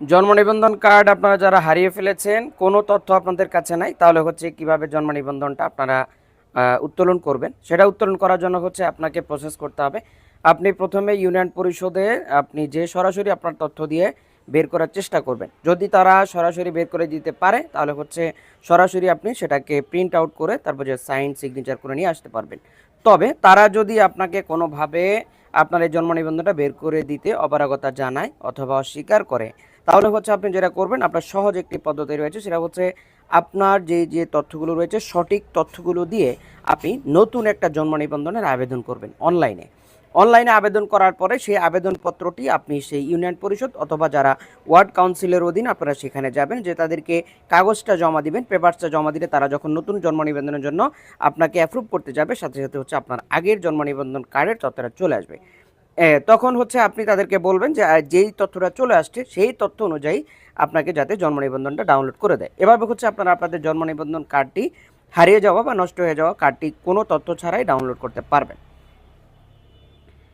জন্ম নিবন্ধন কার্ড আপনারা যারা হারিয়ে ফেলেছেন, কোনো তথ্য আপনাদের কাছে নাই, তাহলে হচ্ছে কীভাবে জন্ম নিবন্ধনটা আপনারা উত্তোলন করবেন? সেটা উত্তোলন করার জন্য হচ্ছে আপনাকে প্রসেস করতে হবে। আপনি প্রথমে ইউনিয়ন পরিষদে আপনি যে সরাসরি আপনার তথ্য দিয়ে বের করার চেষ্টা করবেন। যদি তারা সরাসরি বের করে দিতে পারে, তাহলে হচ্ছে সরাসরি আপনি সেটাকে প্রিন্ট আউট করে তারপর যে সাইন সিগনেচার করে নিয়ে আসতে পারবেন। তবে তারা যদি আপনাকে কোনোভাবে আপনার এই জন্ম নিবন্ধনটা বের করে দিতে অপারগতা জানায় অথবা অস্বীকার করে তাহলে হচ্ছে আপনি যেটা করবেন, আপনার সহজ একটি পদ্ধতি রয়েছে, সেটা হচ্ছে আপনার যে যে তথ্যগুলো রয়েছে, সঠিক তথ্যগুলো দিয়ে আপনি নতুন একটা জন্ম নিবন্ধনের আবেদন করবেন অনলাইনে। অনলাইনে আবেদন করার পরে সেই আবেদনপত্রটি আপনি সেই ইউনিয়ন পরিষদ অথবা যারা ওয়ার্ড কাউন্সিলের অধীন আপনারা সেখানে যাবেন, যে তাদেরকে কাগজটা জমা দিবেন, পেপারসটা জমা দিলে তারা যখন নতুন জন্ম নিবন্ধনের জন্য আপনাকে অ্যাপ্রুভ করতে যাবে, সাথে সাথে হচ্ছে আপনার আগের জন্ম নিবন্ধন কার্ডের তথ্যটা চলে আসবে। তখন হচ্ছে আপনি তাদেরকে বলবেন যে যেই তথ্যটা চলে আসছে, সেই তথ্য অনুযায়ী আপনাকে যাতে জন্ম নিবন্ধনটা ডাউনলোড করে দেয়। এভাবে হচ্ছে আপনারা আপনাদের জন্ম নিবন্ধন কার্ডটি হারিয়ে যাওয়া বা নষ্ট হয়ে যাওয়া কার্ডটি কোনো তথ্য ছাড়াই ডাউনলোড করতে পারবেন।